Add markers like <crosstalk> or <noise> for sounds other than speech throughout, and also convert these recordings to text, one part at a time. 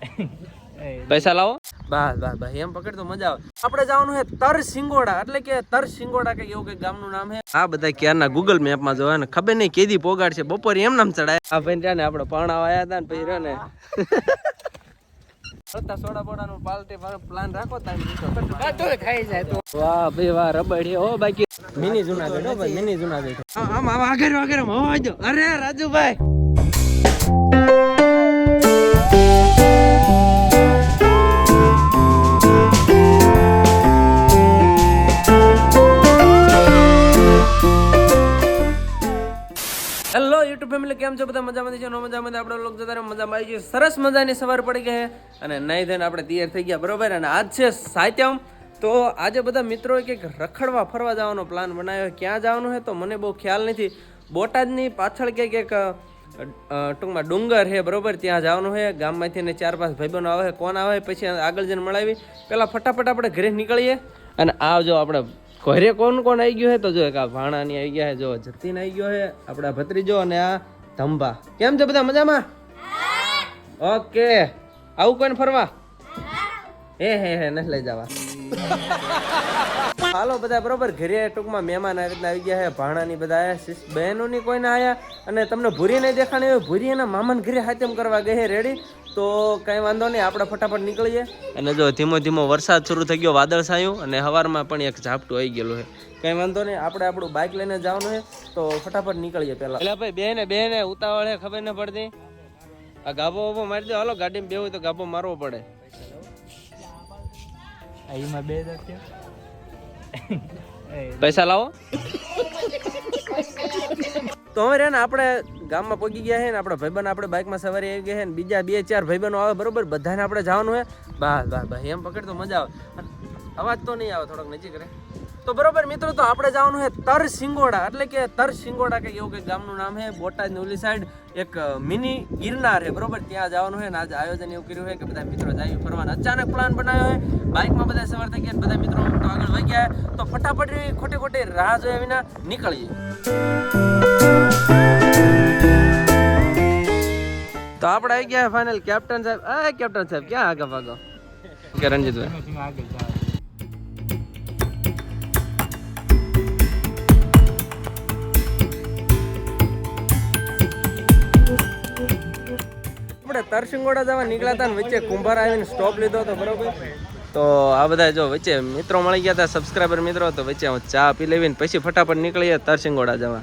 <laughs> પૈસા લાવો. બસ બસ બસ. એમ પકડ તો મજા આવે. આપણે જવાનું છે તર સિંગોડા. એટલે કે તર સિંગોડા કે એવું કઈ ગામનું નામ છે. આ બધા ક્યારના ગૂગલ મેપમાં જોવા ને ખબર નહીં કેદી પોગાડ છે બપોરે એમ નામ ચડાય. આ ભાઈ ત્યાં ને આપણે પાણા આવ્યા હતા ને પછી રહ્યો ને. <laughs> સત્તા સોડા બોડાનું પાલટી પ્લાન રાખો તારે ખાઈ જાય તો. વાહ ભાઈ વાહ રબડી. હો બાકી. મિની જુનાગઢ હો ભાઈ મિની જુનાગઢ આમ આમ આગળ આગળ અરે રાજુભાઈ. હેલો યુટ્યુબ ફેમિલી કેમ છો બધા? મજામાં છે? નો મજામાં? આપણે લોકો જતા મજામાં આવી ગયું. સરસ મજાની સવાર પડી ગઈ અને નહીં થઈને આપણે તૈયાર થઈ ગયા, બરોબર? અને આજ છે સાહિત્યમ તો આજે બધા મિત્રોએ કંઈક રખડવા, ફરવા જવાનો પ્લાન બનાવ્યો ક્યાં જવાનું છે તો મને બહુ ખ્યાલ નથી. બોટાદની પાછળ કંઈક એક ટૂંકમાં ડુંગર છે, બરોબર? ત્યાં જવાનું છે. ગામમાંથી ને ચાર પાંચ ભાઈબંધો આવે કોણ આવે પછી આગળ જઈને મળાવી. પહેલાં ફટાફટ આપણે ઘરે નીકળીએ. અને આવજો આપણે ઘરે કોણ કોણ આવી ગયું છે તો જો એક આ ભાણાની આવી ગયા છે જો જતીન આવી ગયો છે આપણા ભત્રીજો અને આ ધંભા. કેમ છે બધા મજામાં? ઓકે. આવું કોઈને ફરવા? હે. હે હે નથી લઈ જવા. <laughs> હાલો બધા બરોબર? ઘરે ટૂંકમાં મહેમાન આ રીતના આવી ગયા છે ભાણાની બધા આયા બહેનોની કોઈને આયા અને તમને ભૂરી નહીં દેખાણી હોય ભૂરી એના મામાને ઘરે હાથમ કરવા ગઈ રેડી તો કઈ વાંધો નહીં આપણે ફટાફટ નીકળીએ. અને જો ધીમો ધીમો વરસાદ શરૂ થઈ ગયો વાદળ છાયું અને હવારમાં પણ એક ઝાપટું આવી ગયેલું છે. કઈ વાંધો નહીં આપણે આપણું બાઇક લઈને જવાનું છે તો ફટાફટ નીકળીએ પહેલા. એટલે ભાઈ બેને બેને ઉતાવળે ખબર ન પડતી? આ ગાભો વાભો મારી દો હાલો ગાડીમાં બેવું તો ગાભો મારવો પડે. અહીંમાં બે પૈસા લાવો. તો હવે ને આપણે ગામમાં પહોંચી ગયા છે ને આપણા ભાઈબંધ આપણે બાઇકમાં સવારી આવી ગયા છે ને બીજા બે ચાર ભાઈબંધો આવે બરોબર? બધાને આપણે જવાનું છે બસ બસ ભાઈ એમ પકડ તો મજા આવે. અવાજ તો નહીં આવે થોડોક નજીક રહે તો બરોબર મિત્રો, તો આપણે જવાનું છે તર સિંગોડા, એટલે કે તર સિંગોડા કે એવું કંઈક ગામનું નામ છે બોટાદ ઓલી સાઈડ એક મિની ગિરનાર છે, બરોબર? ત્યાં જવાનું છે ને આજે આયોજન એવું કર્યું છે કે બધા મિત્રો જાય ફરવાના. અચાનક પ્લાન બનાવ્યો છે બાઇકમાં બધા સવાર થઈ ગયા બધા મિત્રો તો આગળ વહી ગયા તો ફટાફટ ખોટી ખોટી રાહ જોયા વિના નીકળીએ. તો આપણે આવી ગયા ફાઇનલ કેપ્ટન સાહેબ. આ કેપ્ટન સાહેબ ક્યાં આગળ ભાગો? કે રણજીતભાઈ? આપણે તરસિંગોડા જવા નીકળ્યા હતા ને વચ્ચે કુંભાર આવીને સ્ટોપ લીધો હતો, બરોબર? તો આ બધા જો વચ્ચે મિત્રો મળી ગયા હતા સબસ્ક્રાઈબર મિત્રો, તો વચ્ચે હું ચા પી લેવીને પછી ફટાફટ નીકળીએ તરસિંગોડા જવા.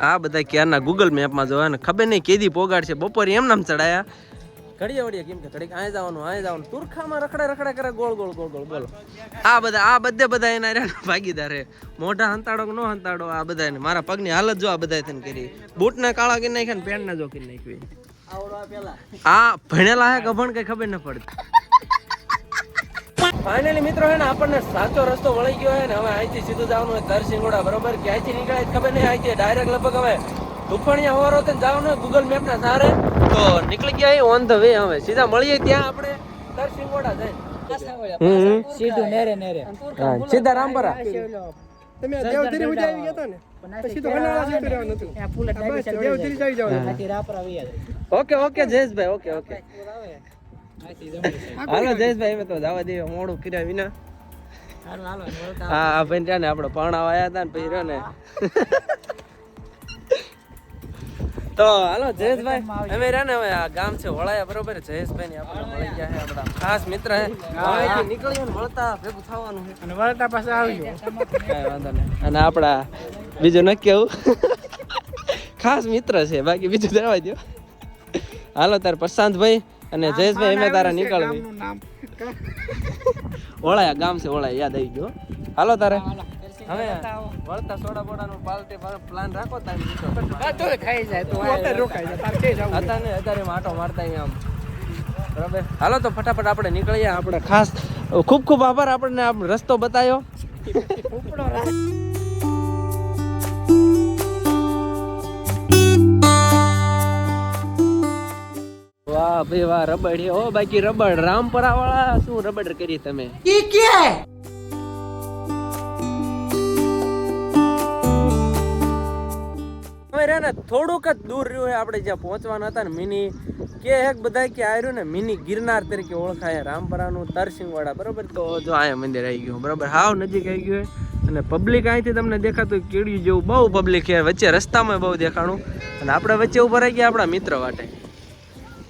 આ બધા ક્યારના ગૂગલ મેપમાં જોવા ને ખબર નહીં કેદી પોગાડ છે બપોરે એમ નામ ચડાયા? ઘડીએ વળીએ કેમ કે ઘડીક આય જવાનું આય જવાનું. તુરખામાં રખડે રખડે કરે ગોળ ગોળ ગોળ ગોળ બોલો. આ બધા આ બધે બધા એના રહ્યા ભાગીદાર હે મોઢા હંતાડો કે નો હંતાડો આ બધા મારા પગની હાલત જો આ બધા થઈને કરી. બૂટ ને કાળા કરી નાખ્યા ને પેન્ટ ના જો કરી નાખી આ ભણેલા હે ગભણ કઈ ખબર ન પડતી. ફાઇનલી મિત્રો હે ને આપણને સાચો રસ્તો વળી ગયો હે ને હવે અહીંથી સીધું જવાનું હોય તરસિંગોડા બરોબર? ક્યાંથી નીકળાય ખબર નહીં અહીંથી ડાયરેક્ટ લગભગ હવે દુફણિયા હોવારો તો જવાનું હોય ગૂગલ મેપ ના સારે તો નીકળી ગયા ઓન ધ વે હવે. સીધા મળીએ ત્યાં આપણે. તરસિંગોડા જાય. હમ સીધું નેરે નેરે. હા, સીધા રામપરા તમે દેવધરી ઉજાવી ગયા હતા ને? પછી તો ઘણા જતું રહેવાનું હતું. બસ દેવધરી જઈ જવાનું. Okay okay Jayeshbhai okay okay. હાલો જયેશભાઈ હવે તો જવા દઈએ મોડું કર્યા વિના. હા આ ભાઈ ત્યાં ને આપણે પાણા આવ્યા હતા ને પછી રહ્યો ને. તો હાલો જયેશભાઈ. અમે રહ્યા ને હવે આ ગામ છે વળાયા બરોબર? જયેશભાઈ ની આપણે મળી ગયા છે આપણા ખાસ મિત્ર છે. અહીંથી નીકળીએ ને મળતા ભેગું થવાનું છે. અને વળતા પાસે આવજો. કાંઈ વાંધો નહીં. અને આપણા બીજું ન કેવું. ખાસ મિત્ર છે બાકી બીજું જવા દો હાલો તાર પ્રશાંતભાઈ અને જયેશભાઈ અમે તારા નીકળવી. ઓળાયા ગામ છે ઓળાયા યાદ આવી ગયો હાલો તારે. હવે વળતા સોડા બોડાનું પાલટી પ્લાન રાખો તારે ખાઈ જાય તો અત્યારે રોકાઈ જાય તારે કે જવું અત્યારે અત્યારે માટો મારતા આમ. બરાબર? હાલો તો ફટાફટ આપણે નીકળીએ. આપણે ખાસ ખૂબ ખૂબ આભાર આપણને આમ રસ્તો બતાવ્યો વાહ ભાઈ વાહ રબડ. ઓ બાકી રબડ રામપરા વાળા શું રબડ કરી તમે? વાહ અને થોડુંક જ દૂર રહ્યું હોય, આપણે જ્યાં પહોંચવાના હતા ને, મિની કે એક બધા કે આવ્યું ને, મિની ગિરનાર તરીકે ઓળખાય, રામપરાનું તરસિંહવાડા, બરોબર? તો જો અહીંયા મંદિર આવી ગયું, બરોબર? હાવ નજીક આવી ગયું અને પબ્લિક અહીંથી તમને દેખાતું કીડ્યું જેવું બહુ પબ્લિક છે, વચ્ચે રસ્તામાં બહુ દેખાણું. અને આપણે વચ્ચે ઊભા રહી ગયા આપણા મિત્ર વાટે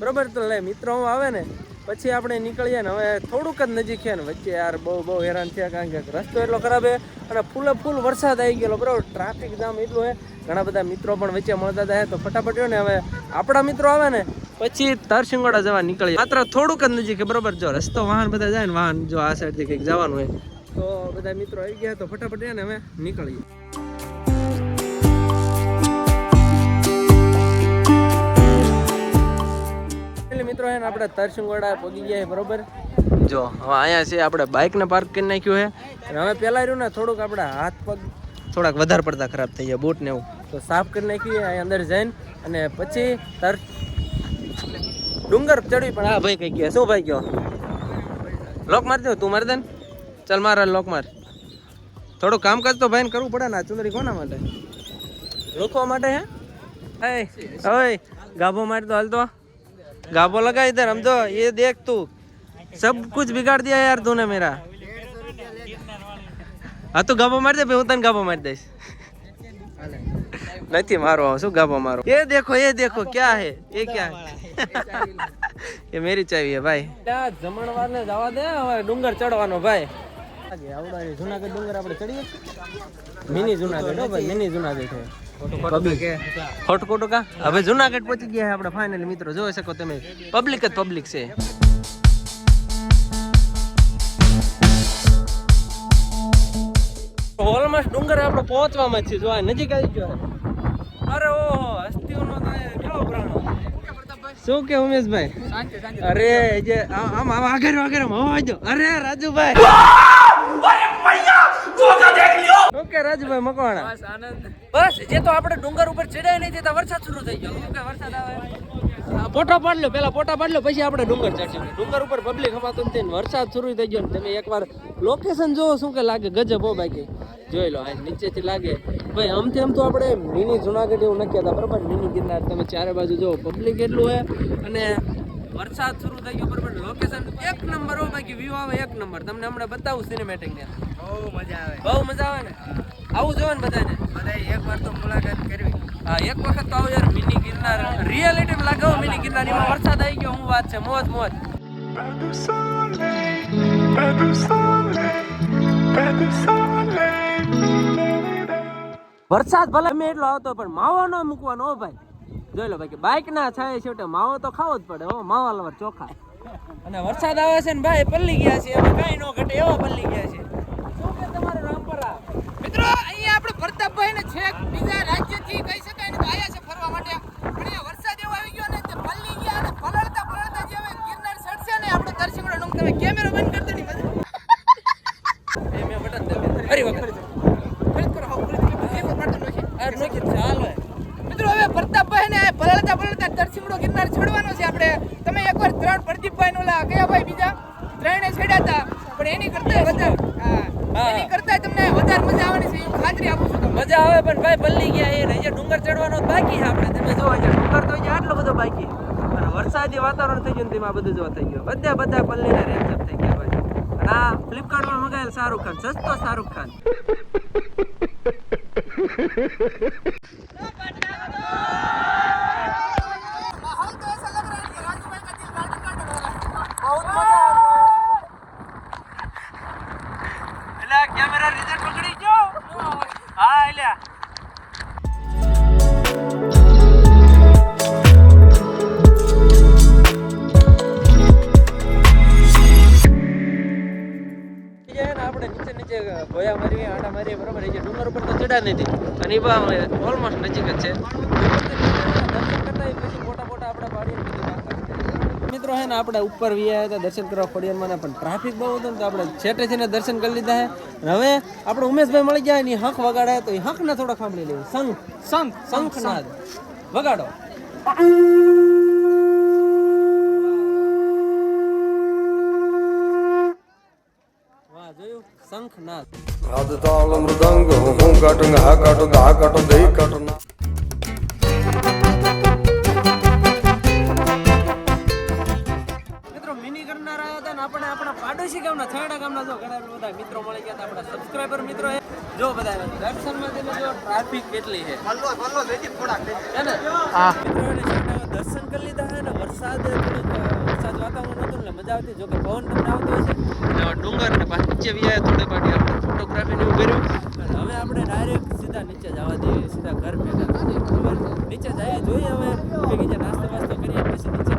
બરોબર? તો લે, મિત્રો આવે ને, પછી આપણે નીકળીએ ને, હવે થોડુંક જ નજીક છે ને, વચ્ચે યાર બહુ બહુ હેરાન થયા, કારણ કે રસ્તો એટલો ખરાબ છે, અને ફૂલે ફૂલ વરસાદ આવી ગયેલો, બરોબર? ટ્રાફિક જામ એટલું છે ઘણા બધા મિત્રો પણ વચ્ચે મળતા હતા. તો ફટાફટ ને, હવે આપણા મિત્રો આવે ને, પછી તરસિંગોડા જવા નીકળીએ. માત્ર થોડુંક જ નજીક બરોબર? જો રસ્તો વાહન બધા જાય ને, વાહન જો આ સાઈડથી કંઈક જવાનું હોય. તો બધા મિત્રો આવી ગયા, તો ફટાફટ ને, હવે નીકળીએ. મિત્રો હે ને આપણે તરસિંગોડા પગી ગયા બરોબર? જો, હવે અહીંયા છે, આપણે બાઇકને પાર્ક કરી નાખ્યું છે. હવે પેલા રહ્યું ને, થોડુંક આપણા હાથ પગ થોડાક વધારે પડતા ખરાબ થઈ ગયા બૂટ ને એવું. તો સાફ કરી નાખી અહીં અંદર જઈને અને પછી તર ડુંગર ચડવી પણ આ ભાઈ કઈ ગયા. શું ભાઈ ગયો? લોક મારજો તું મારી દે ને. ચાલ માર લોક માર. થોડું કામકાજ તો ભાઈને કરવું પડે ને આ ચુંદડી કોના માટે? રોકવા માટે હે? ઓય ગાભો મારી દો હાલ તો. ગાભો લગા ઇધર સમજો એ દેખ તું. સબ કુછ બિગાડ દિયા યાર તું ને મેરા. હા તું ગાભો મારી દે ભાઈ હું તને ગાભો મારી દઈશ. નથી મારો શું ગાભો મારો? એ દેખો એ દેખો ક્યાં હે? એ ક્યાં <laughs> એ મેરી ચાવી હે ભાઈ. જમણવાર ને જવા દે હવે ડુંગર ચડવાનો ભાઈ. જુનાગઢ પહોંચી ગયા આપણે ફાઇનલી મિત્રો જોઈ શકો તમે. પબ્લિક જ પબ્લિક છે. ઓલમોસ્ટ ડુંગર આપણે પહોંચવામાં જ છે જો આ નજીક આવી ગયો અરે ઓહો હસ્તીઓનો કેવો પ્રાણો શું કે ઉમેશભાઈ? અરે જે આમ આમ આગળ આગળ હવા જો અરે રાજુભાઈ. ઓકે રાજભાઈ મકવાણા? બસ જે તો આપણે ડુંગર ઉપર ચડાય નહીં જતા વરસાદ શરૂ થઈ ગયો. કે વરસાદ આવે? આ ફોટો પાડ લો પેલા પોટા પાડ લો પછી આપણે ડુંગર ચડશું. ડુંગર ઉપર પબ્લિક હમાતું નથી ને વરસાદ શરૂ થઈ ગયો ને તમે એકવાર લોકેશન જોવો શું કે લાગે? ગજબ હો બાકી જોઈ લો આ નીચેથી લાગે. ભાઈ આમ તો આપણે મિની જુનાગઢ એવું નક્કી હતા બરાબર? મિની ગિરનાર તમે ચારે બાજુ જો પબ્લિક એટલું હે અને વરસાદ શરૂ થઈ ગયો બરાબર લોકેશન એક નંબર હોય બાકી વ્યૂ આવે એક નંબર. તમને હમણાં બતાવું સિનેમેટિક ને. બહુ મજા આવે. બહુ મજા આવે ને? આવું જોવે ને બધાને. બધા એક વાર તો મુલાકાત કરવી. હા એક વખત તો આવો યાર મિની ગિરનાર. રિયાલિટી લાગે મિની ગિરનાર. એમાં વરસાદ આવી ગયો હું વાત છે મોજ મોજ. Pedro Sole, Pedro Sole, Pedro Sole. વરસાદ ભલે મેં એટલો આવતો પણ માવો ન મૂકવાનો હો ભાઈ. જોઈ લો ભાઈ, કે બાઇક ના છાય છેવટે માવો તો ખાવો જ પડે હો, માવા લવર ચોખા. અને વરસાદ આવે છે ને ભાઈ, પલ્લી ગયા છે, એમાં કાંઈ ન ઘટે, એવા પલ્લી ગયા છે. શું કે તમારું રામપરા? મિત્રો, અહીંયા આપણે પ્રતાપભાઈ ને છેક બીજા રાજ્યથી કહી શકાય ને તો આયા છે ફરવા માટે પણ અહીંયા વરસાદ એવો આવી ગયો ને તે પલ્લી ગયા અને પલળતા પલળતા જે હવે ગિરનાર ચડશે ને આપણે દર્શિંગડો ડુંગ તમે કેમેરો બંધ કરી દો ની બધું એ મેં બટન દબાવ્યું. ફરી વખત ફરી કરો હાવ ફરી કેમેરો પાડતો નથી આ નોખી છે, હાલ ભાઈ મિત્રો હવે પ્રતાપભાઈ ને પલળતા પલળતા દર્શિંગડો ગિરનાર ચડવાનો છે આપણે તમે એકવારનું લા કયા ભાઈ બીજા? ત્રણે છેડ્યા હતા પણ એની કરતા વધારે. એની કરતા તમને વધારે મજા આવવાની છે હું ખાતરી આપું છું મજા આવે પણ ભાઈ પલ્લી ગયા એ હજી ડુંગર ચડવાનો બાકી છે આપણે. તમે જો અહીંયા ડુંગર તો અહીંયા આટલો બધો બાકી અને વરસાદી વાતાવરણ થઈ ગયું તેમાં બધું જોવા થઈ ગયું. બધા બધા પલ્લીને રેપચપ થઈ ગયા ભાઈ. અને આ ફ્લિપકાર્ટમાં મગાવેલ શાહરુખ ખાન સસ્તો શાહરુખ ખાન. નથી. અને એ પણ ઓલમોસ્ટ નજીક જ છે. મિત્રો હે ને આપણે ઉપર વ્યા હતા દર્શન કરવા ફળિયામાં પણ ટ્રાફિક બહુ હતો ને તો આપણે છેટે છે ને દર્શન કરી લીધા હે. હવે આપણે ઉમેશભાઈ મળી ગયા એની હંખ વગાડે તો એ હંખ થોડો થોડા સાંભળી લેવું. શંખ શંખ શંખ નાદ વગાડો. શંખનાદ. તાળ મૃદંગ હું કાટુંગ હા હા કાટું દહી મિત્રો મિની કરનાર આવ્યા હતા ને આપણે આપણા પાડોશી ગામના છાંયડા ગામના જો ઘણા બધા મિત્રો મળી ગયા હતા આપણા સબસ્ક્રાઇબર મિત્રો જો બધા દર્શનમાં જઈને જો ટ્રાફિક કેટલી છે. હલ્લો હલ્લો થોડાક હે ને? હા. દર્શન કરી લીધા હે ને વરસાદ મજા આવતી જો કે પવન તમને આવતો હશે. ડુંગર ને પાછી વ્યાય થોડે પાટી આપણે ફોટોગ્રાફી ને એવું કર્યું. હવે આપણે ડાયરેક્ટ સીધા નીચે જવા દઈએ. સીધા ઘર ભેગા નીચે જઈએ જોઈએ હવે. ભેગી નાસ્તો વાસ્તો કરીએ